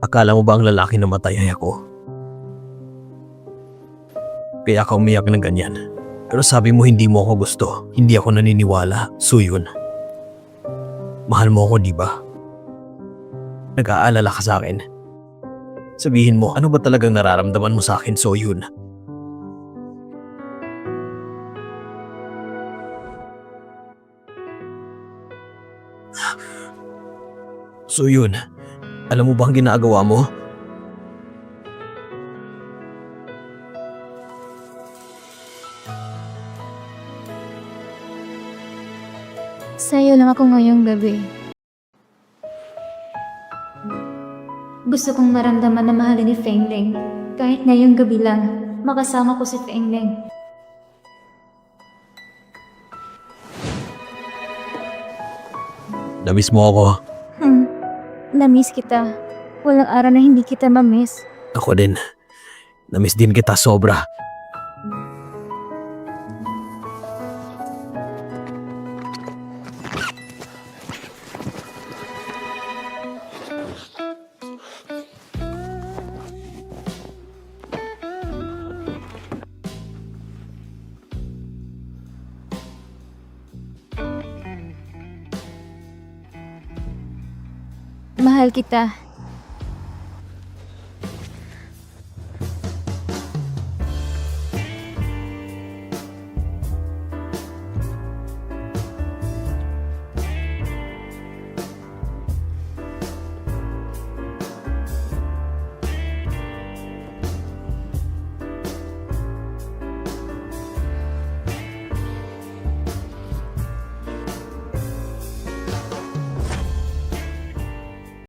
Akala mo ba ang lalaki na matay ay ako? Kaya ka umiyak ng ganyan. Pero sabi mo hindi mo ako gusto. Hindi ako naniniwala. Suyun. Mahal mo ako, di ba? Nag-aalala ka sa akin. Sabihin mo, ano ba talagang nararamdaman mo sa akin, Soyun? Soyun, alam mo ba ang ginagawa mo? Sa'yo lang ako ngayong gabi. Gusto kong maramdaman na mahalin ni Feng Ling. Kahit ngayong gabi lang, makasama ko si Feng Ling. Namiss mo ako. Namiss kita. Walang araw na hindi kita mamiss. Ako din. Namiss din kita sobra. Mahal kita.